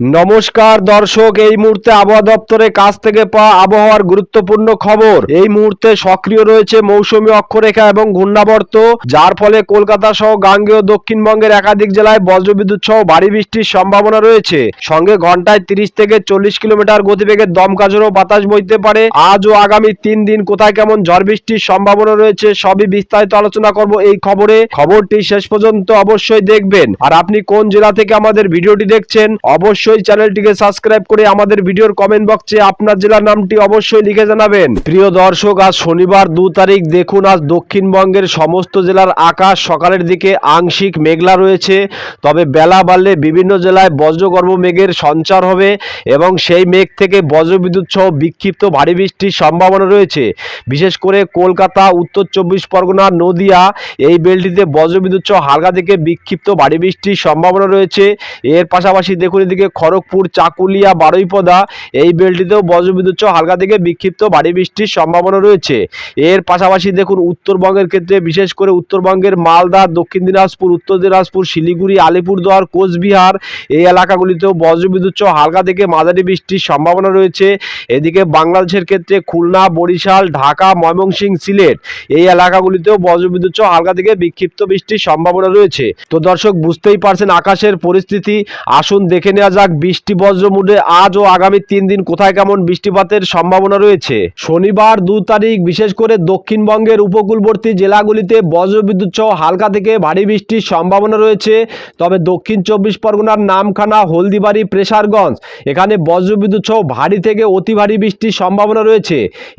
নমস্কার দর্শক, এই মুহূর্তে আবহাওয়া দপ্তরের কাছ থেকে পাওয়া আবহাওয়ার গুরুত্বপূর্ণ খবর। এই মুহূর্তে সক্রিয় রয়েছে মৌসুমী অক্ষরেখা এবং ঘূর্ণাবর্ত, যার ফলে কলকাতা সহ গাঙ্গেয় দক্ষিণবঙ্গের একাধিক জেলায় বজ্রবিদ্যুৎ সহ ভারী বৃষ্টির সম্ভাবনা রয়েছে। সঙ্গে ঘন্টায় তিরিশ থেকে চল্লিশ কিলোমিটার গতিবেগে দমকাজেরও বাতাস বইতে পারে। আজ ও আগামী তিন দিন কোথায় কেমন ঝড় বৃষ্টির সম্ভাবনা রয়েছে, সবই বিস্তারিত আলোচনা করব এই খবরে। খবরটি শেষ পর্যন্ত অবশ্যই দেখবেন। আর আপনি কোন জেলা থেকে আমাদের ভিডিওটি দেখছেন, অবশ্যই চ্যানেলটিকে সাবস্ক্রাইব করে আমাদের ভিডিওর কমেন্ট বক্সে আপনার জেলার নামটি অবশ্যই লিখে জানাবেন। প্রিয় দর্শক, আজ শনিবার দু তারিখ। দেখুন, আজ দক্ষিণবঙ্গের সমস্ত জেলার আকাশ সকালের দিকে আংশিক মেঘলা রয়েছে। তবে বেলা বাড়লে বিভিন্ন জেলায় বজ্রগর্ভ মেঘের সঞ্চার হবে এবং সেই মেঘ থেকে বজ্রবিদ্যুৎ সহ বিক্ষিপ্ত ভারী বৃষ্টির সম্ভাবনা রয়েছে। বিশেষ করে কলকাতা, উত্তর চব্বিশ পরগনা, নদিয়া এই বেলটিতে বজ্রবিদ্যুৎ সহ হালকা থেকে বিক্ষিপ্ত ভারী বৃষ্টির সম্ভাবনা রয়েছে। এর পাশাপাশি দেখুন, এদিকে খড়গপুর, চাকুলিয়া, বারুইপদা, এই বেলটিতেও বজ্রবিদ্যুৎ সহ হালকা থেকে বিক্ষিপ্ত ভারী বৃষ্টির সম্ভাবনা রয়েছে। এর পাশাপাশি দেখুন, উত্তরবঙ্গের ক্ষেত্রে বিশেষ করে উত্তরবঙ্গের মালদা, দক্ষিণ দিনাজপুর, উত্তর দিনাজপুর, শিলিগুড়ি, আলিপুরদুয়ার, কোচবিহার এই এলাকাগুলিতেও বজ্রবিদ্যুৎ সহ হালকা থেকে মাঝারি বৃষ্টির সম্ভাবনা রয়েছে। এদিকে বাংলাদেশের ক্ষেত্রে খুলনা, বরিশাল, ঢাকা, ময়মনসিংহ, সিলেট এই এলাকাগুলিতেও বজ্রবিদ্যুৎ সহ হালকা থেকে বিক্ষিপ্ত বৃষ্টির সম্ভাবনা রয়েছে। তো দর্শক, বুঝতেই পারছেন আকাশের পরিস্থিতি। আসুন দেখে নেওয়া যাক বৃষ্টি বজ্র মুডে আজ ও আগামী তিন দিন কোথায় কেমন বৃষ্টিপাতের সম্ভাবনা রয়েছে? শনিবার দু তারিখ, বিশেষ করে দক্ষিণবঙ্গের উপকূলবর্তী জেলাগুলিতে বজ্রবিদ্যুৎ সহ হালকা থেকে ভারী বৃষ্টির সম্ভাবনা রয়েছে। তবে দক্ষিণ চব্বিশ পরগনার নামখানা, হলদিবাড়ি, প্রেসারগঞ্জ, এখানে বজ্রবিদ্যুৎ সহ ভারী থেকে অতি ভারী বৃষ্টির সম্ভাবনা রয়েছে।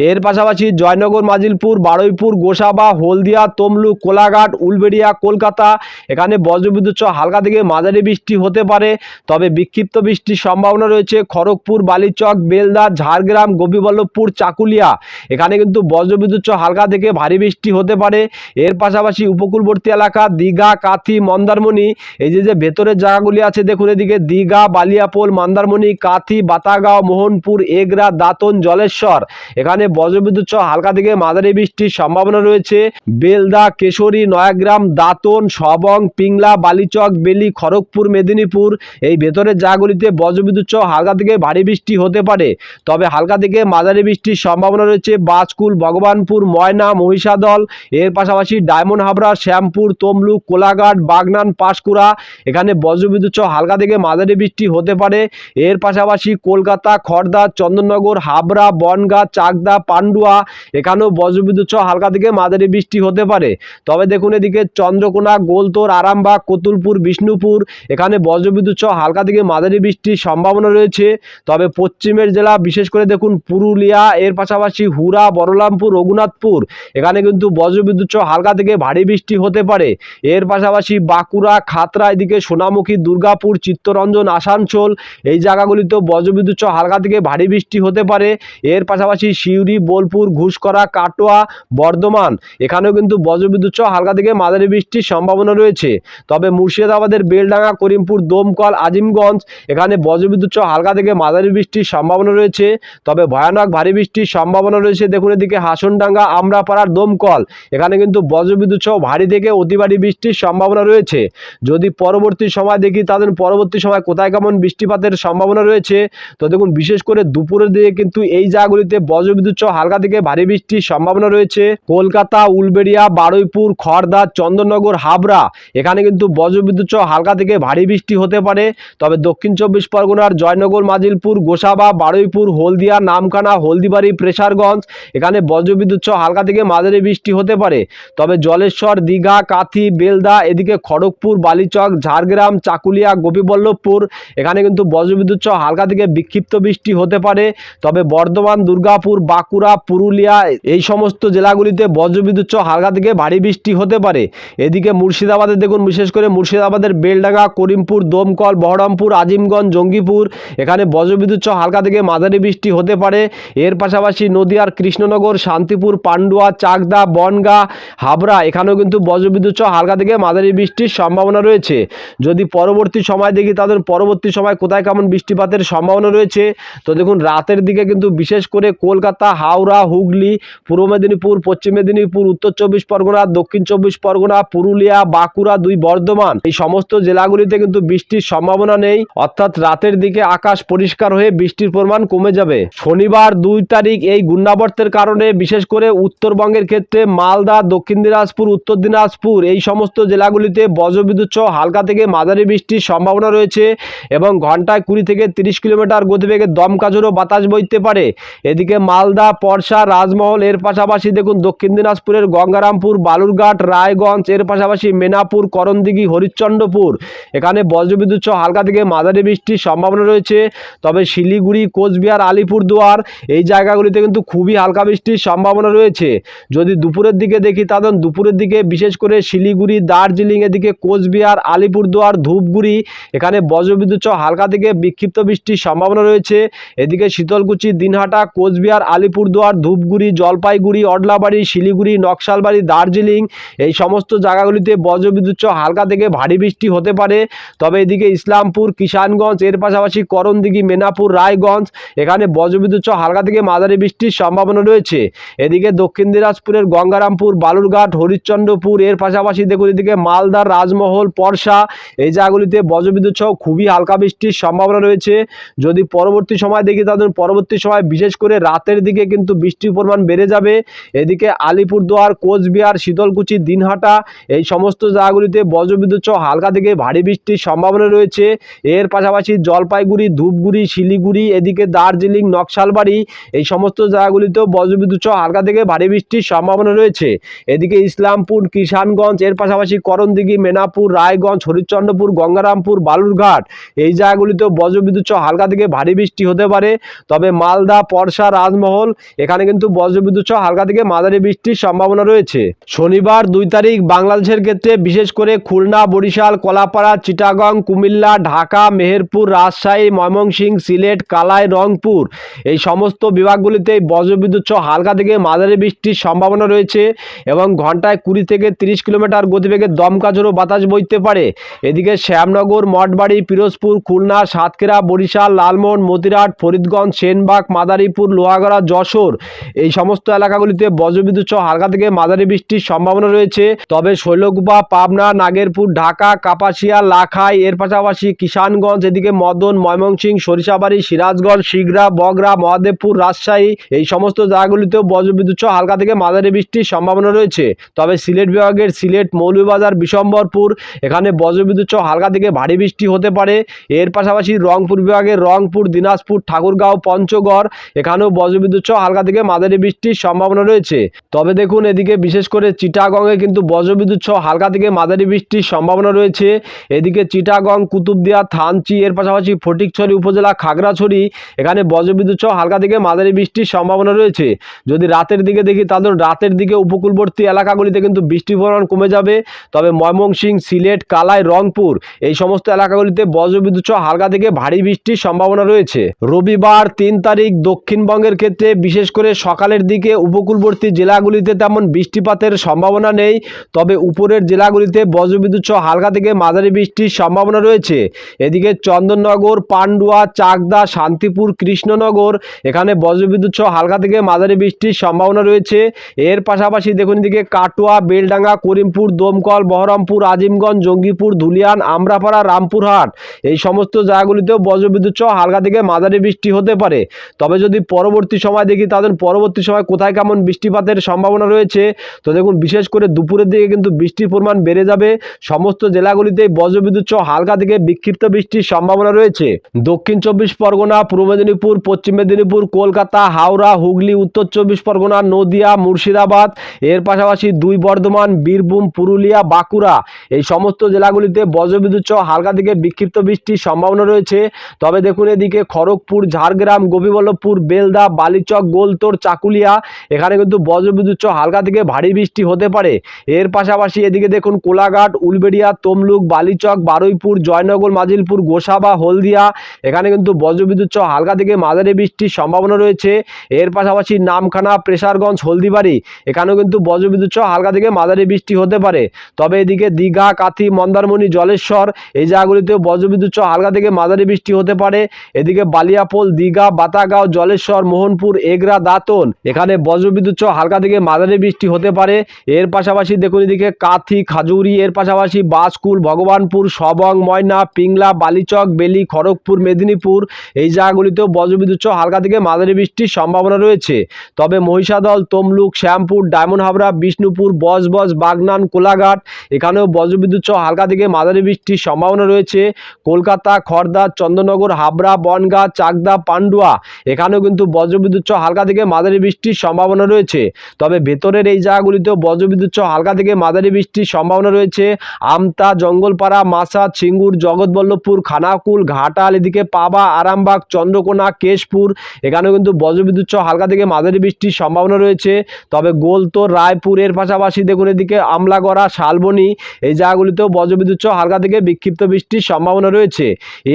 এর পাশাপাশি জয়নগর, মাজিলপুর, বারুইপুর, গোসাবা, হলদিয়া, তমলুক, কোলাঘাট, উলবেড়িয়া, কলকাতা, এখানে বজ্রবিদ্যুৎ সহ হালকা থেকে মাঝারি বৃষ্টি হতে পারে। তবে বিক্ষিপ্ত বৃষ্টির সম্ভাবনা রয়েছে। খড়গপুর, বালিচক, বেলদা, ঝাড়গ্রাম, গোপীবল্লভপুর, চাকুলিয়া। এখানে কিন্তু বজ্রবিদ্যুৎ হালকা থেকে ভারী বৃষ্টি হতে পারে। এর পাশাপাশি উপকূলবর্তী এলাকা দীঘা, কাথি, মন্দারমণি, এই যে যে ভেতরের জায়গাগুলি আছে, দেখুন এদিকে দীঘা, বালিয়াপোল, মন্দারমণি, কাথি, বাতাগাঁও, মোহনপুর, এগরা, দাঁতন, জলেশ্বর। এখানে বজ্রবিদ্যুৎ হালকা থেকে মাঝারি বৃষ্টির সম্ভাবনা রয়েছে। বেলদা, কেশরী, নয়াগ্রাম, দাঁতন, সবং, পিংলা, বালিচক, বেলি, খড়গপুর, মেদিনীপুর, এই ভেতরের জায়গাগুলিতে বজ্রবিদ্যুৎ সহ হালকা থেকে ভারী বৃষ্টি হতে পারে। তবে হালকা থেকে মাঝারি বৃষ্টির সম্ভাবনা রয়েছে বাজকুল ভগবানপুর, ময়না, মহিষাদল। এর পাশাপাশি ডায়মন্ড হাবড়া, শ্যামপুর, তমলুক, কোলাঘাট, বাগনান, পাঁশকুড়া। এখানে বজ্রবিদ্যুৎ সহ হালকা থেকে মাঝারি বৃষ্টি হতে পারে। এর পাশাপাশি কলকাতা খড়দা চন্দননগর, হাবড়া, বনগাঁ, চাকদা, পান্ডুয়া, এখানেও বজ্রবিদ্যুৎ সহ হালকা থেকে মাঝারি বৃষ্টি হতে পারে। তবে দেখুন এদিকে চন্দ্রকোনা, গোলতোর, আরামবাগ, কতুলপুর, বিষ্ণুপুর, এখানে বজ্রবিদ্যুৎ সহ হালকা থেকে মাঝারি বৃষ্টির সম্ভাবনা রয়েছে। তবে পশ্চিমের জেলা, বিশেষ করে দেখুন পুরুলিয়া, এর পাশাপাশি হুরা বড়লামপুর, রঘুনাথপুর, এখানে কিন্তু বজ্রবিদ্যুৎ সহ হালকা থেকে ভারী বৃষ্টি হতে পারে। এর পাশাপাশি বাঁকুড়া খাতরা এদিকে সোনামুখী, দুর্গাপুর, চিত্তরঞ্জন, আসানসোল, এই জায়গাগুলিতেও বজ্রবিদ্যুৎ সহ হালকা থেকে ভারী বৃষ্টি হতে পারে। এর পাশাপাশি সিউড়ি, বোলপুর, ঘুষকরা, কাটোয়া, বর্ধমান, এখানেও কিন্তু বজ্রবিদ্যুৎ সহ হালকা থেকে মাঝারি বৃষ্টির সম্ভাবনা রয়েছে। তবে মুর্শিদাবাদের বেলডাঙ্গা, করিমপুর, দমকল, আজিমগঞ্জ এখানে বজ্রবিদ্যুৎ সহ হালকা থেকে মাঝারি বৃষ্টির সম্ভাবনা রয়েছে। তবে ভয়ানক ভারী বৃষ্টির সম্ভাবনা রয়েছে। দেখুন এদিকে হাসনডাঙ্গা, আমরাপাড়ার দমকল। এখানে কিন্তু বজ্রবিদ্যুৎ সহ ভারী থেকে অতি ভারী বৃষ্টির সম্ভাবনা রয়েছে। যদি পরবর্তী সময় দেখি তাদের পরবর্তী সময় কোথায় কেমন বৃষ্টিপাতের সম্ভাবনা রয়েছে? তো দেখুন, বিশেষ করে দুপুরের দিকে কিন্তু এই জায়গাগুলিতে বজ্রবিদ্যুৎ সহ হালকা থেকে ভারী বৃষ্টির সম্ভাবনা রয়েছে। কলকাতা, উলবেড়িয়া, বারুইপুর খড়দা চন্দননগর, হাবড়া, এখানে কিন্তু বজ্রবিদ্যুৎ সহ হালকা থেকে ভারী বৃষ্টি হতে পারে। তবে দক্ষিণ চব্বিশ পরগনার জয়নগর, মাজিলপুর, গোসাবা, বারুইপুর, হলদিয়া নামখানা হলদিবাড়ি, প্রেসারগঞ্জ। এখানে বজ্রবিদ্যুৎ সহ হালকা থেকে মাঝারি বৃষ্টি হতে পারে। তবে জলেশ্বর, দীঘা, কাথি, বেলদা, এদিকে খড়গপুর, বালিচক, ঝাড়গ্রাম, চাকুলিয়া, গোপীবল্লভপুর। এখানে কিন্তু বজ্রবিদ্যুৎ সহ হালকা থেকে বিক্ষিপ্ত বৃষ্টি হতে পারে। তবে বর্ধমান, দুর্গাপুর, বাঁকুড়া, পুরুলিয়া এই সমস্ত জেলাগুলিতে বজ্রবিদ্যুৎ সহ হালকা থেকে ভারী বৃষ্টি হতে পারে। এদিকে মুর্শিদাবাদে দেখুন, বিশেষ করে মুর্শিদাবাদের বেলডাঙ্গা, করিমপুর, দমকল, বহরমপুর আজিমগঞ্জ জঙ্গিপুর। এখানে বজ্রবিদ্যুৎ সহ হালকা থেকে মাঝারি বৃষ্টি হতে পারে। এর পাশাপাশি নদিয়ার কৃষ্ণনগর, শান্তিপুর, পান্ডুয়া, চাকদা, বনগা, হাবড়া, এখানেও কিন্তু বজ্রবিদ্যুৎ সহ হালকা থেকে মাঝারি বৃষ্টির সম্ভাবনা রয়েছে। যদি পরবর্তী সময় দেখি তাদের পরবর্তী সময় কোথায় কেমন বৃষ্টিপাতের সম্ভাবনা রয়েছে? তো দেখুন, রাতের দিকে কিন্তু বিশেষ করে কলকাতা, হাওড়া, হুগলি, পূর্ব মেদিনীপুর, পশ্চিম মেদিনীপুর, উত্তর চব্বিশ পরগনা, দক্ষিণ চব্বিশ পরগনা, পুরুলিয়া, বাঁকুড়া দুই বর্ধমান। এই সমস্ত জেলাগুলিতে কিন্তু বৃষ্টির সম্ভাবনা নেই। অর্থাৎ রাতের দিকে আকাশ পরিষ্কার হয়ে বৃষ্টির পরিমাণ কমে যাবে। শনিবার দুই তারিখ এই ঘূর্ণাবর্তের কারণে, বিশেষ করে উত্তরবঙ্গের ক্ষেত্রে মালদা, দক্ষিণ দিনাজপুর, উত্তর দিনাজপুর এই সমস্ত জেলাগুলিতে বজ্রবিদ্যুৎ সহ হালকা থেকে মাঝারি বৃষ্টির সম্ভাবনা রয়েছে এবং ঘন্টায় কুড়ি থেকে তিরিশ কিলোমিটার গতিবেগে দমকা বাতাস বইতে পারে। এদিকে মালদা পরশা রাজমহল এর পাশাপাশি দেখুন দক্ষিণ দিনাজপুরের গঙ্গারামপুর, বালুরঘাট, রায়গঞ্জ, এর পাশাপাশি মেনাপুর, করণদিঘি, হরিশ্চন্দ্রপুর। এখানে বজ্রবিদ্যুৎ সহ হালকা থেকে মাঝারি বৃষ্টির সম্ভাবনা রয়েছে। তবে শিলিগুড়ি, কোচবিহার, আলিপুরদুয়ার এই জায়গাগুলিতে কিন্তু খুবই হালকা বৃষ্টির সম্ভাবনা রয়েছে। যদি দুপুরের দিকে দেখি তাহলে দুপুরের দিকে বিশেষ করে শিলিগুড়ি, দার্জিলিং এদিকে কোচবিহার, আলিপুরদুয়ার, ধূপগুড়ি এখানে বজ্রবিদ্যুৎ হালকা থেকে বিক্ষিপ্ত বৃষ্টির সম্ভাবনা রয়েছে। এদিকে শীতলকুচি, দিনহাটা, কোচবিহার, আলিপুরদুয়ার, ধূপগুড়ি, জলপাইগুড়ি, অডলাবাড়ি, শিলিগুড়ি, নকশালবাড়ি, দার্জিলিং এই সমস্ত জায়গাগুলিতে বজ্রবিদ্যুৎ হালকা থেকে ভারী বৃষ্টি হতে পারে। তবে এদিকে ইসলামপুর কিষানগঞ্জ, এর পাশাপাশি করণদিঘি, মেনাপুর, রায়গঞ্জ, এখানে বজ্রবিদ্যুৎ সহ হালকা থেকে মাঝারি বৃষ্টির সম্ভাবনা রয়েছে। এদিকে দক্ষিণ দিনাজপুরের গঙ্গারামপুর, বালুরঘাট, হরিশ্চন্দ্রপুর, এর পাশাপাশি দেখুন এদিকে মালদার রাজমহল, পরশা, এই জায়গাগুলিতে বজ্রবিদ্যুৎ সহ খুবই হালকা বৃষ্টির সম্ভাবনা রয়েছে। যদি পরবর্তী সময় দেখি তাদের পরবর্তী সময় বিশেষ করে রাতের দিকে কিন্তু বৃষ্টির পরিমাণ বেড়ে যাবে। এদিকে আলিপুরদুয়ার, কোচবিহার, শীতলকুচি, দিনহাটা, এই সমস্ত জায়গাগুলিতে বজ্রবিদ্যুৎ সহ হালকা থেকে ভারী বৃষ্টির সম্ভাবনা রয়েছে। এর পাশাপাশি জলপাইগুড়ি, ধূপগুড়ি, শিলিগুড়ি, এদিকে দার্জিলিং, নকশালবাড়ি, এই সমস্ত জায়গাগুলিতেও বজ্রবিদ্যুৎ সহ হালকা থেকে ভারী বৃষ্টির সম্ভাবনা রয়েছে। এদিকে ইসলামপুর, কিষানগঞ্জ, এর পাশাপাশি করণদিঘি, মেনাপুর, রায়গঞ্জ, হরিশ্চন্দ্রপুর, গঙ্গারামপুর, বালুরঘাট, এই জায়গাগুলিতেও বজ্রবিদ্যুৎ সহ হালকা থেকে ভারী বৃষ্টি হতে পারে। তবে মালদা, পরশা, রাজমহল, এখানে কিন্তু বজ্রবিদ্যুৎ সহ হালকা থেকে মাঝারি বৃষ্টির সম্ভাবনা রয়েছে। শনিবার দুই তারিখ বাংলাদেশের ক্ষেত্রে বিশেষ করে খুলনা, বরিশাল, কলাপাড়া, চিটাগং, কুমিল্লা, ঢাকা মেহেরপুর, রাজশাহী, ময়মনসিংহ, সিলেট, কালাই, রংপুর। এই সমস্ত বিভাগগুলিতে বজ্রবিদ্যুৎ সহ হালকা থেকে মাঝারি বৃষ্টির সম্ভাবনা রয়েছে এবং ঘন্টায় কুড়ি থেকে তিরিশ কিলোমিটার গতিবেগে দমকা ঝোড়ো বাতাস বইতে পারে। এদিকে শ্যামনগর, মঠবাড়ি, পিরোজপুর, খুলনা, সাতক্ষীরা, বরিশাল, লালমোহন, মতিরাট, ফরিদগঞ্জ, সেনবাগ, মাদারীপুর, লোহাগড়া, যশোর এই সমস্ত এলাকাগুলিতে বজ্রবিদ্যুৎ সহ হালকা থেকে মাঝারি বৃষ্টির সম্ভাবনা রয়েছে। তবে শৈলকুপা, পাবনা, নাগেরপুর, ঢাকা, কাপাসিয়া, লাখাই, এর পাশাপাশি কিষানগঞ্জ এদিকে মদন ময়মনসিং সরিষাবাড়ি, সিরাজগঞ্জ শিগরা বগরা মহাদেবপুর, রাজশাহী, এই সমস্ত জায়গাগুলিতেও বজ্রবিদ্যুৎ সহ হালকা থেকে মাঝারি বৃষ্টির সম্ভাবনা রয়েছে। তবে সিলেট বিভাগের সিলেট মৌলভীবাজার, বিশম্বরপুর, এখানে বজ্রবিদ্যুৎ সহ হালকা থেকে ভারী বৃষ্টি হতে পারে। এর পাশাপাশি রংপুর বিভাগের রংপুর, দিনাজপুর, ঠাকুরগাঁও, পঞ্চগড়, এখানেও বজ্রবিদ্যুৎ সহ হালকা থেকে মাঝারি বৃষ্টির সম্ভাবনা রয়েছে। তবে দেখুন, এদিকে বিশেষ করে চিটাগংয়ে কিন্তু বজ্রবিদ্যুৎ সহ হালকা থেকে মাঝারি বৃষ্টির সম্ভাবনা রয়েছে। এদিকে চিটাগং, কুতুবদিয়া থানচি এর পাশাপাশি ফটিকছড়ি উপজেলা খাগড়াছড়ি, এখানে বজ্রবিদ্যুৎ সহ হালকা থেকে মাঝারি বৃষ্টির সম্ভাবনা রয়েছে। যদি রাতের দিকে দেখি, তাহলে রাতের দিকে উপকূলবর্তী এলাকাগুলিতে কিন্তু বৃষ্টির পরিমাণ কমে যাবে। তবে ময়মনসিং সিলেট, কালাই, রংপুর, এই সমস্ত এলাকাগুলিতে বজ্রবিদ্যুৎ সহ হালকা থেকে ভারী বৃষ্টির সম্ভাবনা রয়েছে। রবিবার তিন তারিখ দক্ষিণবঙ্গের ক্ষেত্রে, বিশেষ করে সকালের দিকে উপকূলবর্তী জেলাগুলিতে তেমন বৃষ্টিপাতের সম্ভাবনা নেই। তবে উপরের জেলাগুলিতে বজ্রবিদ্যুৎ সহ হালকা থেকে মাঝারি বৃষ্টির সম্ভাবনা রয়েছে। এদিকে চন্দননগর, পান্ডুয়া, চাকদা, শান্তিপুর, কৃষ্ণনগর, এখানে বজ্রবিদ্যুৎ সহ হালকা থেকে মাঝারি বৃষ্টির সম্ভাবনা রয়েছে। এর পাশাপাশি দেখুন এদিকে কাটোয়া, বেলডাঙ্গা, করিমপুর, দমকল, বহরমপুর, আজিমগঞ্জ, জঙ্গিপুর, ধুলিয়ান, আমরাপাড়া, রামপুরহাট, এই সমস্ত জায়গাগুলিতেও বজ্রবিদ্যুৎ সহ হালকা থেকে মাঝারি বৃষ্টি হতে পারে। তবে যদি পরবর্তী সময় দেখি তাদের পরবর্তী সময় কোথায় কেমন বৃষ্টিপাতের সম্ভাবনা রয়েছে। তো দেখুন, বিশেষ করে দুপুরের দিকে কিন্তু বৃষ্টির পরিমাণ বেড়ে যাবে। সমস্ত জেলাগুলিতে বজ্রবিদ্যুৎ সহ হালকা থেকে বিক্ষিপ্ত বৃষ্টির সম্ভাবনা রয়েছে। দক্ষিণ চব্বিশ পরগনা, পূর্ব মেদিনীপুর, পশ্চিম মেদিনীপুর, কলকাতা, হাওড়া, হুগলি, উত্তর চব্বিশ পরগনা, নদিয়া, মুর্শিদাবাদ, এর পাশাপাশি দুই বর্ধমান, বীরভূম, পুরুলিয়া, বাঁকুড়া এই সমস্ত জেলাগুলিতে বজ্রবিদ্যুৎ সহ হালকা থেকে বিক্ষিপ্ত বৃষ্টির সম্ভাবনা রয়েছে। তবে দেখুন এদিকে খড়গপুর, ঝাড়গ্রাম, গোপীবল্লভপুর, বেলদা, বালিচক, গোলতোর, চাকুলিয়া এখানে কিন্তু বজ্রবিদ্যুৎ সহ হালকা থেকে ভারী বৃষ্টি হতে পারে। এর পাশাপাশি এদিকে দেখুন কোলাঘাট, উলবেড়িয়া, তমলুক, বালিচক, বারুইপুর, জয়নগর, মাজিলপুর গোসাবা হলদিয়া, এখানে কিন্তু বজ্রবিদ্যুৎ সহ হালকা থেকে মাঝারি বৃষ্টির সম্ভাবনা রয়েছে। এর পাশাপাশি নামখানা, প্রেসারগঞ্জ, হলদিবাড়ি, এখানেও কিন্তু বজ্রবিদ্যুৎ সহ হালকা থেকে মাঝারি বৃষ্টি হতে পারে। তবে এদিকে দীঘা, কাথি, মন্দারমণি, জলেশ্বর, এই জায়গাগুলিতেও বজ্রবিদ্যুৎ সহ হালকা থেকে মাঝারি বৃষ্টি হতে পারে। এদিকে বালিয়াপোল, দীঘা, বাতাগাঁও, জলেশ্বর, মোহনপুর, এগরা, দাঁতন, এখানে বজ্রবিদ্যুৎ সহ হালকা থেকে মাঝারি বৃষ্টি হতে পারে। এর পাশাপাশি দেখুন এদিকে কাথি, খাজুরি, এর পাশাপাশি বাসকুল ভগবানপুর, সবং, ময়না, পিংলা বালি বালিচক, বেলি, খড়গপুর, মেদিনীপুর এই জায়গাগুলিতেও বজ্রবিদ্যুৎ সহ হালকা থেকে মাঝারি বৃষ্টির সম্ভাবনা রয়েছে। তবে মহিষাদল, তমলুক, শ্যামপুর, ডায়মন্ড হাবড়া, বিষ্ণুপুর, বজবজ, বাগনান, কোলাঘাট এখানেও বজ্রবিদ্যুৎ সহ হালকা থেকে মাঝারি বৃষ্টির সম্ভাবনা রয়েছে। কলকাতা খড়দা চন্দ্রনগর, হাবড়া, বনগাঁ, চাকদা, পান্ডুয়া এখানেও কিন্তু বজ্রবিদ্যুৎ সহ হালকা থেকে মাঝারি বৃষ্টির সম্ভাবনা রয়েছে। তবে ভেতরের এই জায়গাগুলিতেও বজ্রবিদ্যুৎ সহ হালকা থেকে মাঝারি বৃষ্টির সম্ভাবনা রয়েছে। আমতা, জঙ্গলপাড়া মাসা ছিঙ্গুর জগৎবল্লভপুর খানাকুল, ঘাটাল, এদিকে পাবা, আরামবাগ, চন্দ্রকোনা, কেশপুর, এখানেও কিন্তু বজ্রবিদ্যুৎ সহ হালকা থেকে মাঝারি বৃষ্টির সম্ভাবনা রয়েছে। তবে গোলতো রায়পুর, এর পাশাপাশি দেখুন এদিকে আমলাগড়া, শালবনি, এই জায়গাগুলিতেও বজ্রবিদ্যুৎ সহ হালকা থেকে বিক্ষিপ্ত বৃষ্টির সম্ভাবনা রয়েছে।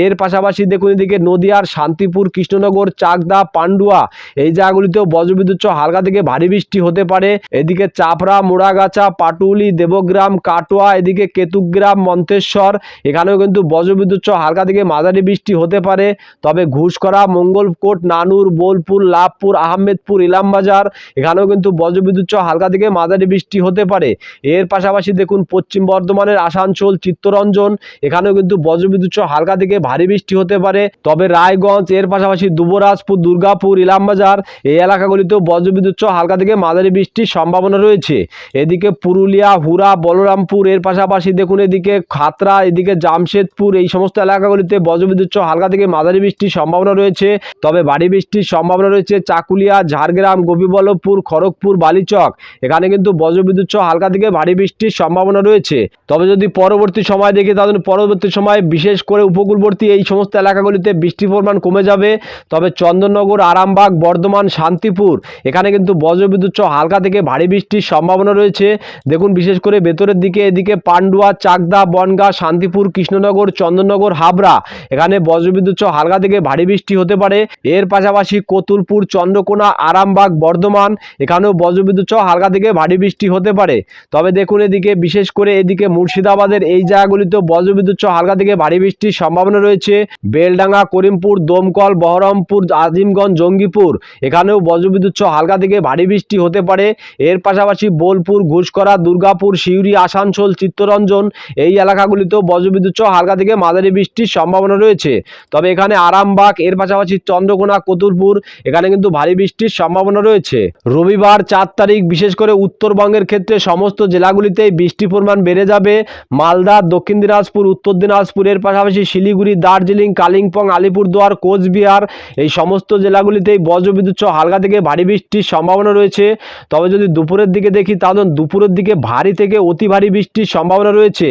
এর পাশাপাশি দেখুন এদিকে নদিয়ার শান্তিপুর, কৃষ্ণনগর, চাকদা, পান্ডুয়া, এই জায়গাগুলিতেও বজ্রবিদ্যুৎ সহ হালকা থেকে ভারী বৃষ্টি হতে পারে। এদিকে চাপড়া, মোড়াগাছা, পাটুলি, দেবগ্রাম, কাটোয়া, এদিকে কেতুগ্রাম, মন্তেশ্বর, এখানেও কিন্তু বজ্রবিদ্যুৎ সহ হালকা থেকে মাঝারি বৃষ্টি হতে পারে, তবে ঘুষকরা মঙ্গলকোট, নানুর, বোলপুর, লাভপুর, আহমেদপুর, ইলামবাজার, এখানেও কিন্তু বজ্রবিদ্যুৎ সহ হালকা থেকে মাঝারি বৃষ্টি হতে পারে। এর পাশাপাশি দেখুন পশ্চিম বর্ধমানের আসানসোল, চিত্তরঞ্জন, এখানেও কিন্তু বজ্রবিদ্যুৎ সহ হালকা থেকে ভারী বৃষ্টি হতে পারে। তবে রায়গঞ্জ, এর পাশাপাশি দুবরাজপুর, দুর্গাপুর, ইলামবাজার, এই এলাকাগুলিতেও বজ্রবিদ্যুৎ সহ হালকা থেকে মাঝারি বৃষ্টির সম্ভাবনা রয়েছে। এদিকে পুরুলিয়া হুরা বলরামপুর, এর পাশাপাশি দেখুন এদিকে খাতরা, এদিকে জামশেদপুর, এই সমস্ত এলাকাগুলিতে বজ্রবিদ্যুৎ সহ হালকা থেকে মাঝারি বৃষ্টির সম্ভাবনা রয়েছে। তবে ভারী বৃষ্টির সম্ভাবনা রয়েছে চাকুলিয়া, ঝাড়গ্রাম, গোপীবল্লভপুর, খড়গপুর, বালিচক। এখানে কিন্তু বজ্রবিদ্যুৎ সহ হালকা থেকে ভারী বৃষ্টির সম্ভাবনা রয়েছে। তবে যদি পরবর্তী সময় দেখি, তাহলে পরবর্তী সময় বিশেষ করে উপকূলবর্তী এই সমস্ত এলাকাগুলিতে বৃষ্টির পরিমাণ কমে যাবে। তবে চন্দননগর, আরামবাগ, বর্ধমান, শান্তিপুর, এখানে কিন্তু বজ্রবিদ্যুৎ সহ হালকা থেকে ভারী বৃষ্টির সম্ভাবনা রয়েছে। দেখুন, বিশেষ করে ভেতরের দিকে, এদিকে পান্ডুয়া, চাকদা, বনগাঁ, শান্তিপুর, কৃষ্ণনগর, চন্দননগর হাবড়া। এখানে বজ্রবিদ্যুৎ সহ হালকা থেকে ভারী বৃষ্টি হতে পারে। এর পাশাপাশি কতুলপুর, চন্দ্রকোনা, আরামবাগ, বর্ধমান, এখানেও বজ্রবিদ্যুৎ সহ হালকা থেকে ভারী বৃষ্টি হতে পারে। তবে দেখুন এদিকে, বিশেষ করে এদিকে মুর্শিদাবাদের এই জায়গাগুলিতে বজ্রবিদ্যুৎ সহ হালকা থেকে ভারী বৃষ্টির সম্ভাবনা রয়েছে। বেলডাঙ্গা, করিমপুর, দমকল, বহরমপুর, আজিমগঞ্জ, জঙ্গিপুর, এখানেও বজ্রবিদ্যুৎ সহ হালকা থেকে ভারী বৃষ্টি হতে পারে। এর পাশাপাশি বোলপুর, ঘুষকরা, দুর্গাপুর, সিউড়ি, আসানসোল, চিত্তরঞ্জন এই এলাকাগুলিতেও বজ্রবিদ্যুৎ সহ হালকা থেকে মাঝারি বৃষ্টির সম্ভাবনা রয়েছে। তবে এখানে আরামবাগ, এর পাশাপাশি চন্দ্রকোনা কতুলপুর এখানে কিন্তু ভারী বৃষ্টির সম্ভাবনা রয়েছে। রবিবার চার তারিখ, বিশেষ করে উত্তরবঙ্গের ক্ষেত্রে সমস্ত জেলাগুলিতেই বৃষ্টির পরিমাণ বেড়ে যাবে। মালদা, দক্ষিণ দিনাজপুর, উত্তর দিনাজপুরের পাশাপাশি শিলিগুড়ি, দার্জিলিং, কালিম্পং, আলিপুরদুয়ার, কোচবিহার, এই সমস্ত জেলাগুলিতেই বজ্রবিদ্যুৎ হালকা থেকে ভারী বৃষ্টির সম্ভাবনা রয়েছে। তবে যদি দুপুরের দিকে দেখি, তাহলে দুপুরের দিকে ভারী থেকে অতি ভারী বৃষ্টির সম্ভাবনা রয়েছে।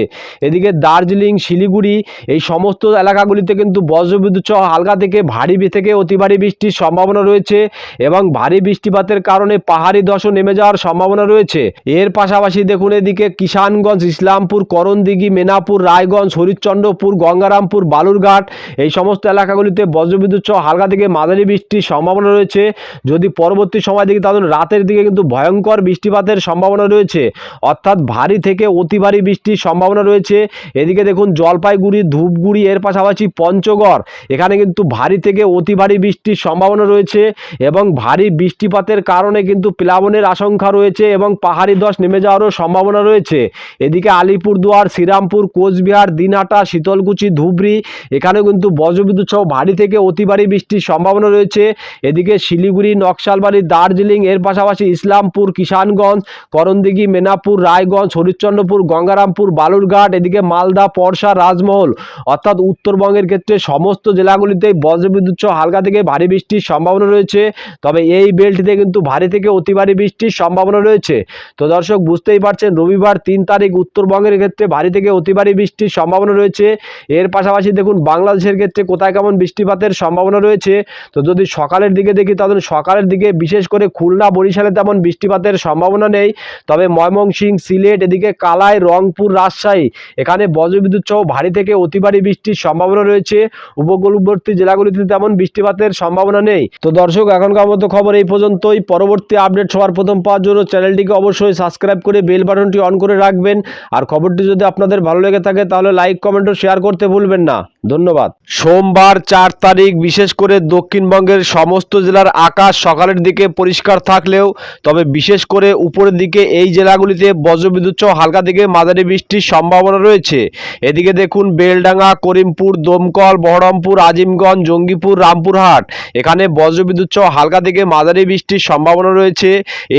এদিকে দার্জিলিং, শিলিগুড়ি, এই সমস্ত এলাকাগুলিতে কিন্তু বজ্রবিদ্যুৎ সহ হালকা থেকে ভারী থেকে অতি ভারী বৃষ্টির সম্ভাবনা রয়েছে এবং ভারী বৃষ্টিপাতের কারণে পাহাড়ি ধসও নেমে যাওয়ার সম্ভাবনা রয়েছে। এর পাশাপাশি দেখুন এদিকে কিষানগঞ্জ, ইসলামপুর, করণদিঘি, মেনাপুর, রায়গঞ্জ, হরিশ্চন্দ্রপুর, গঙ্গারামপুর, বালুরঘাট এই সমস্ত এলাকাগুলিতে বজ্রবিদ্যুৎ সহ হালকা থেকে মাঝারি বৃষ্টির সম্ভাবনা রয়েছে। যদি পরবর্তী সময় দেখি তাহলে রাতের দিকে কিন্তু ভয়ঙ্কর বৃষ্টিপাতের সম্ভাবনা রয়েছে। অর্থাৎ ভারী থেকে অতি ভারী বৃষ্টির সম্ভাবনা রয়েছে। এদিকে দেখুন জলপাইগুড়ি, ধূপগুড়ি এর পাশাপাশি পঞ্চগড়। এখানে কিন্তু ভারী থেকে অতি ভারী বৃষ্টির সম্ভাবনা রয়েছে এবং ভারী বৃষ্টিপাতের কারণে কিন্তু প্লাবনের আশঙ্কা রয়েছে এবং পাহাড়ি ধস নেমে যাওয়ারও সম্ভাবনা রয়েছে। এদিকে আলিপুরদুয়ার, শ্রীরামপুর, কোচবিহার দিনহাটা শীতলকুচি, ধুবড়ি, এখানেও কিন্তু বজ্রবিদ্যুৎ সহ ভারী থেকে অতি ভারী বৃষ্টির সম্ভাবনা রয়েছে। এদিকে শিলিগুড়ি, নকশালবাড়ি, দার্জিলিং, এর পাশাপাশি ইসলামপুর, কিষানগঞ্জ, করণদিঘি, মেনাপুর, রায়গঞ্জ, হরিশ্চন্দ্রপুর, গঙ্গারামপুর, বালুরঘাট, এদিকে মালদা, পরশা, রাজমহল। অর্থাৎ উত্তরবঙ্গের ক্ষেত্রে সমস্ত জেলাগুলিতেই বজ্রবিদ্যুৎ সহ হালকা থেকে ভারী বৃষ্টির সম্ভাবনা রয়েছে। তবে এই বেল্টটিতে কিন্তু ভারী থেকে অতি ভারী বৃষ্টির সম্ভাবনা রয়েছে। তো দর্শক, বুঝতেই পারছেন, রবিবার তিন তারিখ উত্তরবঙ্গের ক্ষেত্রে ভারী থেকে অতি ভারী বৃষ্টির সম্ভাবনা রয়েছে। এর পাশাপাশি দেখুন, বাংলাদেশের ক্ষেত্রে কোথায় কেমন বৃষ্টিপাতের সম্ভাবনা রয়েছে। তো যদি সকালের দিকে দেখি, তাহলে সকালের দিকে বিশেষ করে খুলনা, বরিশালে তেমন বৃষ্টিপাতের সম্ভাবনা নেই। তবে ময়মনসিংহ, সিলেট, এদিকে কালাই, রংপুর, রাজশাহী, এখানে বজ্রবিদ্যুৎ সহ ভারী থেকে অতি ভারী বৃষ্টির সম্ভাবনা রয়েছে। উপকূলবর্তী জেলাগুলিতে তেমন বৃষ্টিপাতের সম্ভাবনা নেই। তো দর্শক, এখনকার মতো খবর এই পর্যন্তই। পরবর্তী আপডেট সবার প্রথম পাওয়ার জন্য চ্যানেলটিকে অবশ্যই সাবস্ক্রাইব করে বেল বাটনটি অন করে রাখবেন। আর খবরটি যদি আপনাদের ভালো লেগে থাকে, তাহলে লাইক, কমেন্ট ও শেয়ার করতে ভুলবেন না। ধন্যবাদ। সোমবার চার তারিখ, বিশেষ করে দক্ষিণবঙ্গের সমস্ত জেলার আকাশ সকালের দিকে পরিষ্কার থাকলেও, তবে বিশেষ করে উপরের দিকে এই জেলাগুলিতে বজ্রবিদ্যুৎ হালকা থেকে মাঝারি বৃষ্টির সম্ভাবনা রয়েছে। এদিকে দেখুন, বেলডাঙ্গা করিমপুর, দমকল, বহরমপুর, আজিমগঞ্জ, জঙ্গিপুর, রামপুরহাট। এখানে বজ্রবিদ্যুৎ সহ হালকা থেকে মাঝারি বৃষ্টির সম্ভাবনা রয়েছে।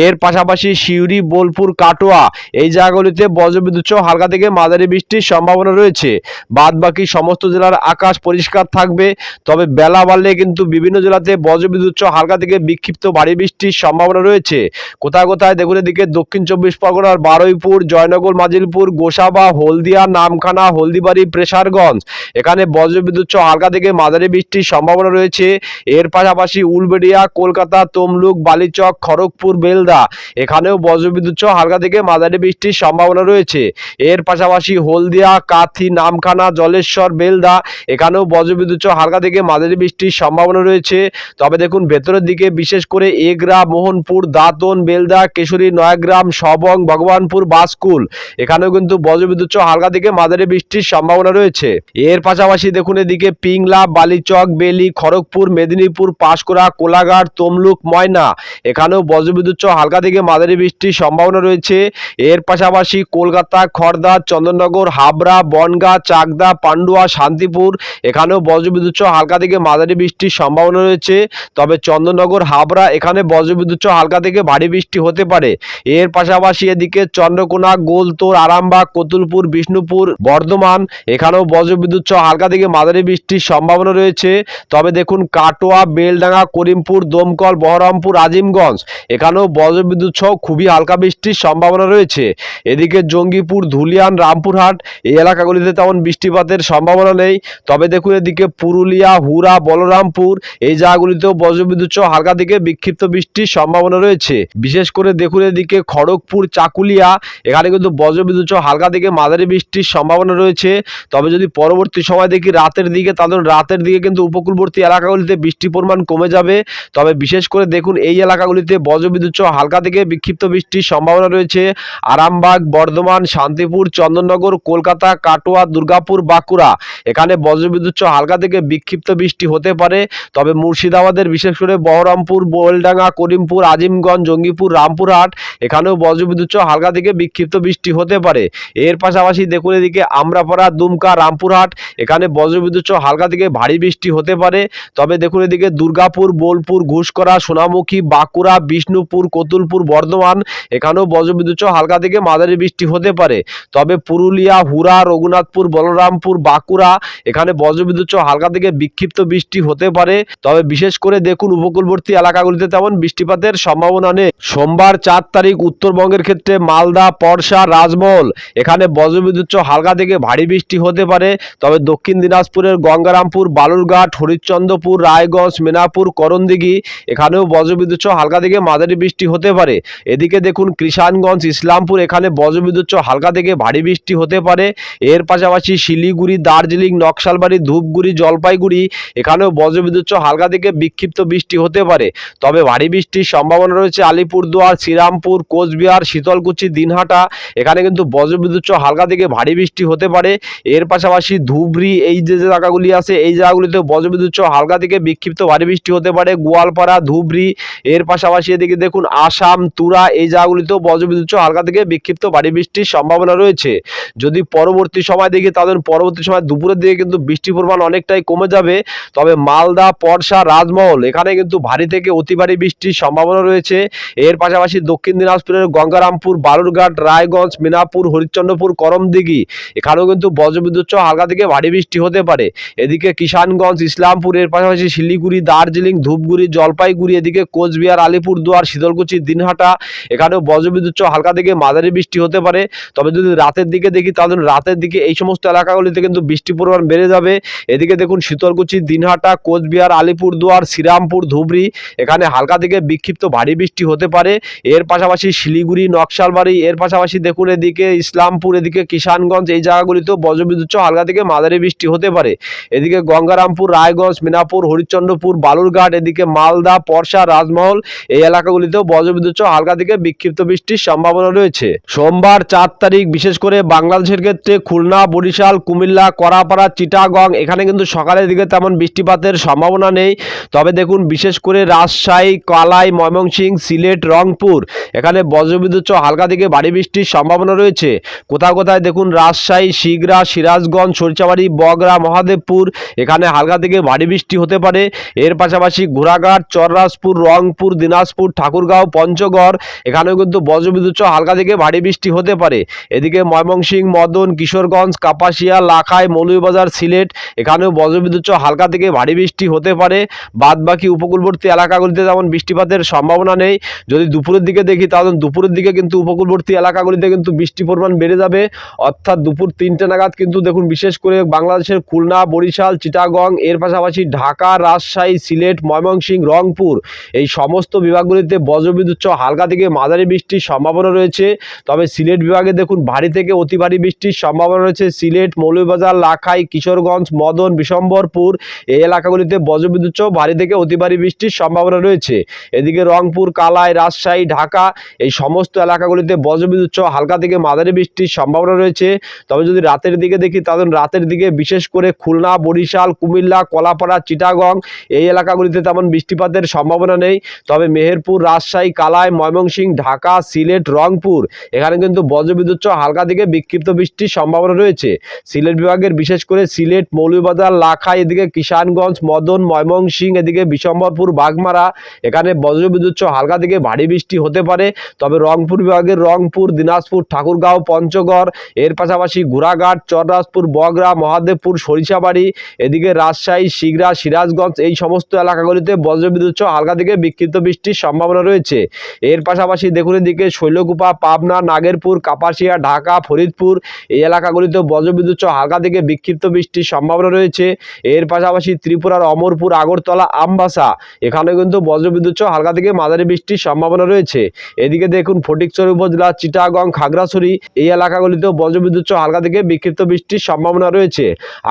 এর পাশাপাশি সিউড়ি, বোলপুর, কাটোয়া এই জায়গাগুলিতে বজ্রবিদ্যুৎ সহ হালকা থেকে মাঝারি বৃষ্টির সম্ভাবনা রয়েছে। বাদ বাকি সমস্ত জেলার আকাশ পরিষ্কার থাকবে। তবে বেলা বাড়লে কিন্তু বিভিন্ন জেলাতে বজ্রবিদ্যুৎ সহ হালকা থেকে বিক্ষিপ্ত ভারী বৃষ্টির সম্ভাবনা রয়েছে। কোথায় কোথায় দেখুন এদিকে দক্ষিণ চব্বিশ পরগনার বারুইপুর, জয়নগর, মাজিলপুর, গোসাবা, হলদিয়া, নামখানা, হলদিবাড়ি, প্রেসারগঞ্জ এখানে বজ্রবিদ্যুৎ সহ হালকা থেকে মাঝারি বৃষ্টির সম্ভাবনা রয়েছে। এর পাশাপাশি উলবেড়িয়া, কলকাতা, তমলুক, বালিচক, খড়গপুর, বেলদা, এখানেও বজ্রবিদ্যুৎ সহ হালকা থেকে মাঝারি বৃষ্টির সম্ভাবনা রয়েছে। এর পাশাপাশি হলদিয়া, কাথি, নামখানা, জলেশ্বর, বেলদা, এখানেও বজ্রবিদ্যুৎ সহ হালকা থেকে মাঝারি বৃষ্টির সম্ভাবনা রয়েছে। তবে দেখুন, ভেতরের দিকে বিশেষ করে এগরা, মোহনপুর, দাঁতন, বেলদা, কেশরী, নয়াগ্রাম, সবং, ভগবানপুর, বাসকুল, এখানেও কিন্তু বজ্রবিদ্যুৎ সহ হালকা থেকে মাঝারি বৃষ্টির সম্ভাবনা রয়েছে। এর পাশাপাশি দেখুন এদিকে পিংলা, বালিচক, বেলি, খড়গপুর, মেদিনীপুর, পাঁশকুড়া, কোলাঘাট, তমলুক, ময়না। এখানেও বজ্রবিদ্যুৎ হালকা থেকে মাঝারি বৃষ্টির সম্ভাবনা রয়েছে। এর পাশাপাশি কলকাতা খড়দা চন্দননগর, হাবড়া, বনগা, চাকদা, পান্ডুয়া, শান্তিপুর, এখানেও বজ্রবিদ্যুৎ হালকা থেকে মাঝারি বৃষ্টির সম্ভাবনা রয়েছে। তবে চন্দননগর, হাবড়া, এখানে বজ্রবিদ্যুৎ হালকা থেকে ভারী বৃষ্টি হতে পারে। এর পাশাপাশি এদিকে চন্দ্রকোনা, গোলতোর, আরামবাগ, কতুলপুর, বিষ্ণুপুর, বর্ধমান, এখানেও বজ্রবিদ্যুৎ সহ হালকা থেকে মাঝারি বৃষ্টির সম্ভাবনা রয়েছে। তবে দেখুন, কাটোয়া, বেলডাঙ্গা, করিমপুর, দমকল, বহরমপুর, আজিমগঞ্জ, এখানেও বজ্রবিদ্যুৎ সহ খুবই হালকা বৃষ্টির সম্ভাবনা রয়েছে। এদিকে জঙ্গিপুর, ধুলিয়ান, রামপুরহাট, এই এলাকাগুলিতে তেমন বৃষ্টিপাতের সম্ভাবনা নেই। তবে দেখুন, এদিকে পুরুলিয়া হুরা বলরামপুর, এই জায়গাগুলিতেও বজ্রবিদ্যুৎ সহ হালকা থেকে বিক্ষিপ্ত বৃষ্টির সম্ভাবনা রয়েছে। বিশেষ করে দেখুন, এদিকে খড়গপুর, চাকুলিয়া, এখানে কিন্তু বজ্রবিদ্যুৎ সহ হালকা থেকে মাঝারি বৃষ্টির সম্ভাবনা রয়েছে। তবে যদি পরবর্তী সময় দেখি রাতের দিকে, তাদের রাতের দিকে কিন্তু উপকূলবর্তী এলাকাগুলিতে বৃষ্টির পরিমাণ কমে যাবে। তবে বিশেষ করে দেখুন, এই এলাকাগুলিতে বজ্রবিদ্যুৎ সহ হালকা থেকে বিক্ষিপ্ত বৃষ্টির সম্ভাবনা রয়েছে। আরামবাগ, বর্ধমান, শান্তিপুর, চন্দননগর, কলকাতা, কাটোয়া, দুর্গাপুর, বাঁকুড়া। এখানে বজ্রবিদ্যুৎ সহ হালকা থেকে বিক্ষিপ্ত বৃষ্টি হতে পারে। তবে মুর্শিদাবাদের বিশেষ করে বহরমপুর, বোলডাঙ্গা, করিমপুর, আজিমগঞ্জ, জঙ্গিপুর, রামপুরহাট, এখানেও বজ্রবিদ্যুৎ সহ হালকা থেকে বিক্ষিপ্ত বৃষ্টি হতে পারে। এর পাশাপাশি দেখুন এদিকে আমরাপাড়া, দুমকা, রামপুরহাট এখানে বজ্রবিদ্যুৎ সহ হালকা থেকে ভারী বৃষ্টি হতে পারে। তবে দেখুন এদিকে দুর্গাপুর, বোলপুর, ঘুষকরা, সোনামুখী, বাঁকুড়া, বিষ্ণুপুর, কতুলপুর, বর্ধমান, এখানেও বজ্রবিদ্যুৎ সহ হালকা থেকে মাঝারি বৃষ্টি হতে পারে। তবে পুরুলিয়া হুরা রঘুনাথপুর, বলরামপুর, বাঁকুড়া, এখানে বজ্রবিদ্যুৎ সহ হালকা থেকে বিক্ষিপ্ত বৃষ্টি হতে পারে। তবে বিশেষ করে দেখুন উপকূলবর্তী এলাকাগুলিতে তেমন বৃষ্টিপাতের সম্ভাবনা নেই। সোমবার চার তারিখ উত্তরবঙ্গের ক্ষেত্রে মালদা, পরশা, রাজমহল, এখানে বজ্রবিদ্যুৎ সহ হালকা থেকে ভারী বৃষ্টি হতে পারে। তবে দক্ষিণ দিনাজপুরের গঙ্গারামপুর, বালুরঘাট, হরিশ্চন্দ্রপুর, রায়গঞ্জ মেনাপুর করণদিঘি, এখানেও বজ্রবিদ্যুৎ হালকা থেকে মাঝারি বৃষ্টি হতে পারে। এদিকে দেখুন কৃষাণগঞ্জ ইসলামপুর, এখানে বজ্রবিদ্যুৎ হালকা থেকে ভারী বৃষ্টি হতে পারে। এর পাশাপাশি শিলিগুড়ি, দার্জিলিং, নকশালবাড়ি, ধূপগুড়ি, জলপাইগুড়ি, এখানেও বজ্রবিদ্যুৎ হালকা থেকে বিক্ষিপ্ত বৃষ্টি হতে পারে। তবে ভারী বৃষ্টির সম্ভাবনা রয়েছে আলিপুরদুয়ার, শ্রীরামপুর, কোচবিহার, শীতলকুচি, দিনহাটা। এখানে কিন্তু বজ্রবিদ্যুৎ হালকা থেকে ভারী বৃষ্টি হতে পারে। এর পাশাপাশি ধুবড়ি, এই যে জায়গাগুলি আছে, এই জায়গাগুলিতে বজ্রবিদ্যুৎ সহ হালকা থেকে বিক্ষিপ্ত ভারী বৃষ্টি হতে পারে। গোয়ালপাড়া, ধুবড়ি, এর পাশাপাশি এদিকে দেখুন আসাম, তুরা, এই জায়গাগুলিতেও বজ্রবিদ্যুৎ সহ হালকা থেকে বিক্ষিপ্ত ভারী বৃষ্টির সম্ভাবনা রয়েছে। যদি পরবর্তী সময় দেখি তাদের পরবর্তী সময় দুপুরের দিকে কিন্তু বৃষ্টির পরিমাণ অনেকটাই কমে যাবে। তবে মালদা পরশা রাজমহল, এখানে কিন্তু ভারী থেকে অতি ভারী বৃষ্টির সম্ভাবনা রয়েছে। এর পাশাপাশি দক্ষিণ দিনাজপুরের গঙ্গারামপুর, বালুরঘাট, রায়গঞ্জ, মিনাপুর, হরিশ্চন্দ্রপুর, করমদিঘি, এখানেও কিন্তু বজ্রবিদ্যুৎ সহ হালকা থেকে ভারী বৃষ্টি হতে পারে। এদিকে কিষানগঞ্জ ইসলামপুর এর পাশাপাশি শিলিগুড়ি, দার্জিলিং, ধূপগুড়ি, জলপাইগুড়ি, এদিকে কোচবিহার, আলিপুরদুয়ার শীতলকুচি দিনহাটা, এখানেও বজ্রবিদ্যুৎ হালকা থেকে মাঝারি বৃষ্টি হতে পারে। তবে যদি রাতের দিকে দেখি, তাহলে রাতের দিকে এই সমস্ত এলাকাগুলিতে কিন্তু বৃষ্টির পরিমাণ বেড়ে যাবে। এদিকে দেখুন শীতলকুচি দিনহাটা, কোচবিহার, আলিপুরদুয়ার, শ্রীরামপুর, ধুবড়ি, এখানে হালকা থেকে বিক্ষিপ্ত ভারী বৃষ্টি হতে পারে। এর পাশাপাশি শিলিগুড়ি, নকশালবাড়ি, এর পাশাপাশি দেখুন এদিকে ইসলামপুর, এদিকে কিষানগঞ্জ, এই জায়গাগুলিতেও বজ্রবিদ্যুৎ হালকা থেকে মাঝারি বৃষ্টি হতে পারে। এদিকে গঙ্গারামপুর, রায়গঞ্জ, মিনাপুর হরিচন্দ্রপুর বালুরঘাট, এদিকে মালদা, পরশা, রাজমহল এই এলাকাগুলিতেও বজ্রবিদ্যুৎ হালকা থেকে বিক্ষিপ্ত বৃষ্টির সম্ভাবনা রয়েছে। সোমবার চার তারিখ, বিশেষ করে বাংলাদেশের ক্ষেত্রে খুলনা, বরিশাল, কুমিল্লা করাপাড়া চিটাগং, এখানে কিন্তু সকালের দিকে তেমন বৃষ্টিপাতের সম্ভাবনা নেই। তবে দেখুন, বিশেষ করে রাজশাহী, কালাই, ময়মনসিংহ, সিলেট, রংপুর, এখানে বজ্রবিদ্যুৎ হালকা থেকে ভারী বৃষ্টির সম্ভাবনা রয়েছে। কোথাও কোথায় দেখুন, রাজশাহী, শিগরা, সিরাজগঞ্জ সরিষাবাড়ি বগরা, মহাদেবপুর, এখানে হালকা থেকে ভারী বৃষ্টি হতে পারে। এর পাশাপাশি ঘোড়াঘাট, চররাজপুর, রংপুর, দিনাজপুর, ঠাকুরগাঁও, পঞ্চগড়, এখানেও কিন্তু বজ্রবিদ্যুৎ হালকা থেকে ভারী বৃষ্টি হতে পারে। এদিকে ময়মনসিংহ, মদন, কিশোরগঞ্জ, কাপাসিয়া, লাখাই, মৌলভীবাজার, সিলেট, এখানেও বজ্রবিদ্যুৎ হালকা থেকে ভারী বৃষ্টি হতে পারে। বাদ বাকি উপকূলবর্তী এলাকাগুলিতে তেমন বৃষ্টিপাতের সম্ভাবনা নেই। যদি দুপুরের দিকে দেখি, তাহলে দুপুরের দিকে কিন্তু উপকূলবর্তী এলাকাগুলিতে কিন্তু বৃষ্টির পরিমাণ বেড়ে যাবে। অর্থাৎ দুপুর তিনটে নাগাদ কিন্তু দেখুন বিশেষ করে বাংলাদেশের খুলনা, বরিশাল, চিটাগং, এর পাশাপাশি ঢাকা, রাজশাহী, সিলেট, ময়মনসিংহ, রংপুর, এই সমস্ত বিভাগগুলিতে বজ্রবিদ্যুৎ সহ হালকা থেকে মাঝারি বৃষ্টির সম্ভাবনা রয়েছে। তবে সিলেট বিভাগে দেখুন, ভারী থেকে অতি ভারী বৃষ্টির সম্ভাবনা রয়েছে। সিলেট, মৌলভীবাজার, লাখাই, কিশোরগঞ্জ, মদন, বিশম্বরপুর, এই এলাকাগুলিতে বজ্রবিদ্যুৎ সহ ভারী থেকে অতি ভারী বৃষ্টির সম্ভাবনা রয়েছে। এদিকে রংপুর, কালাই, রাজশাহী, ঢাকা, এই সমস্ত এলাকাগুলিতে বজ্রবিদ্যুৎ সহ হালকা থেকে মাঝারি বৃষ্টির সম্ভাবনা রয়েছে। তবে যদি রাতের দিকে দেখি, তাহলে রাতের দিকে বিশেষ করে খুলনা, বরিশাল, কুমিল্লা, কলাপাড়া, চিটাগং এই এলাকাগুলিতে তেমন বৃষ্টিপাতের সম্ভাবনা নেই। তবে মেহেরপুর, রাজশাহী, কালাই, ময়মনসিংহ, ঢাকা, সিলেট, রংপুর এখানে কিন্তু বজ্রবিদ্যুৎ হালকা থেকে বিক্ষিপ্ত বৃষ্টির সম্ভাবনা রয়েছে। সিলেট বিভাগের বিশেষ করে সিলেট, মৌলভীবাজার, লাখাই, এদিকে কিষানগঞ্জ, মদন, ময়মনসিংহ, এদিকে বিশম্বরপুর, বাগমারা এখানে বজ্রবিদ্যুৎ হালকা থেকে ভারী বৃষ্টি হতে পারে। তবে রংপুর বিভাগের রংপুর, দিনাজপুর, ঠাকুরগাঁও, পঞ্চগড় এর পাশাপাশি ঘোড়াঘাট, চররাজপুর বগরা মহাদেবপুর, সরিষাবাড়ি, এদিকে রাজশাহী শিগরা সিরাজগঞ্জ এই সমস্ত এলাকাগুলিতে বজ্রবিদ্যুৎ সহ হালকা থেকে বিক্ষিপ্ত বৃষ্টির সম্ভাবনা রয়েছে। এর পাশাপাশি দেখুন এদিকে শৈলকুপা, পাবনা, নাগেরপুর, কাপাসিয়া, ঢাকা, ফরিদপুর এই এলাকাগুলিতেও বজ্রবিদ্যুৎ সহ হালকা থেকে বিক্ষিপ্ত বৃষ্টির সম্ভাবনা রয়েছে। এর পাশাপাশি ত্রিপুরার অমরপুর, আগরতলা, আমবাসা এখানে কিন্তু বজ্রবিদ্যুৎ সহ হালকা থেকে মাঝারি বৃষ্টির সম্ভাবনা রয়েছে। এদিকে দেখুন ফটিকচর উপজেলা, চিটাগং, খাগড়াছড়ি এই এলাকাগুলিতেও বজ্রবিদ্যুৎ সহ হালকা থেকে বিক্ষিপ্ত বৃষ্টির সম্ভাবনা রয়েছে।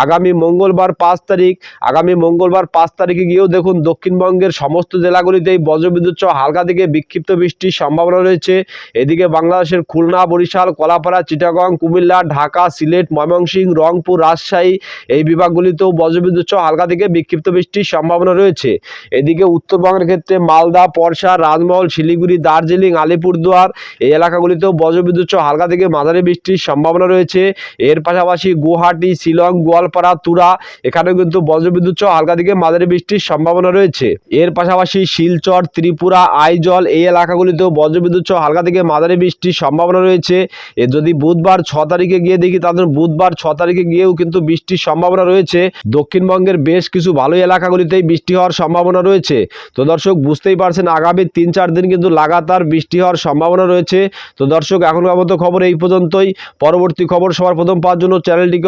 আগামী মঙ্গলবার পাঁচ তারিখ, আগামী মঙ্গলবার পাঁচ তারিখে গিয়েও দেখুন দক্ষিণবঙ্গের সমস্ত জেলাগুলিতেই বজ্রবিদ্যুৎ সহ হালকা থেকে বিক্ষিপ্ত বৃষ্টির সম্ভাবনা রয়েছে। এদিকে বাংলাদেশের খুলনা, বরিশাল, কলাপাড়া, চিটাগং, কুমিল্লা, ঢাকা, সিলেট, ময়মনসিংহ, রংপুর, রাজশাহী এই বিভাগগুলিতেও বজ্রবিদ্যুৎ সহ হালকা থেকে বিক্ষিপ্ত বৃষ্টির সম্ভাবনা রয়েছে। এদিকে উত্তরবঙ্গের ক্ষেত্রে মালদা পরশা রাজমহল, শিলিগুড়ি, দার্জিলিং, আলিপুরদুয়ার এই এলাকাগুলিতেও বজ্রবিদ্যুৎ সহ হালকা থেকে মাঝারি বৃষ্টির সম্ভাবনা রয়েছে। এর পাশাপাশি গুয়াহাটি শিলং, গোয়ালপাড়া, তুরা, এখানেও কিন্তু বজ্রবিদ্যুৎ সহ হালকা থেকে মাঝারি বৃষ্টির সম্ভাবনা রয়েছে। এর পাশাপাশি শিলচর, ত্রিপুরা, আইজল এই এলাকাগুলিতেও বজ্রবিদ্যুৎ সহ হালকা থেকে মাঝারি বৃষ্টির সম্ভাবনা রয়েছে। এ যদি বুধবার ছ তারিখে গিয়ে দেখি তাদের বুধবার ছ তারিখে গিয়েও কিন্তু বৃষ্টির সম্ভাবনা রয়েছে। দক্ষিণবঙ্গের বেশ কিছু ভালো এলাকাগুলিতেই বৃষ্টি হওয়ার সম্ভাবনা রয়েছে। তো দর্শক, বুঝতেই পারছেন, আগামী তিন চার দিন কিন্তু লাগাতার বৃষ্টি হওয়ার সম্ভাবনা রয়েছে। তো দর্শক, এখনকার মতো খবর এই পর্যন্তই। পরবর্তী খবর সবার প্রথম পাওয়ার জন্য চ্যানেলটিকে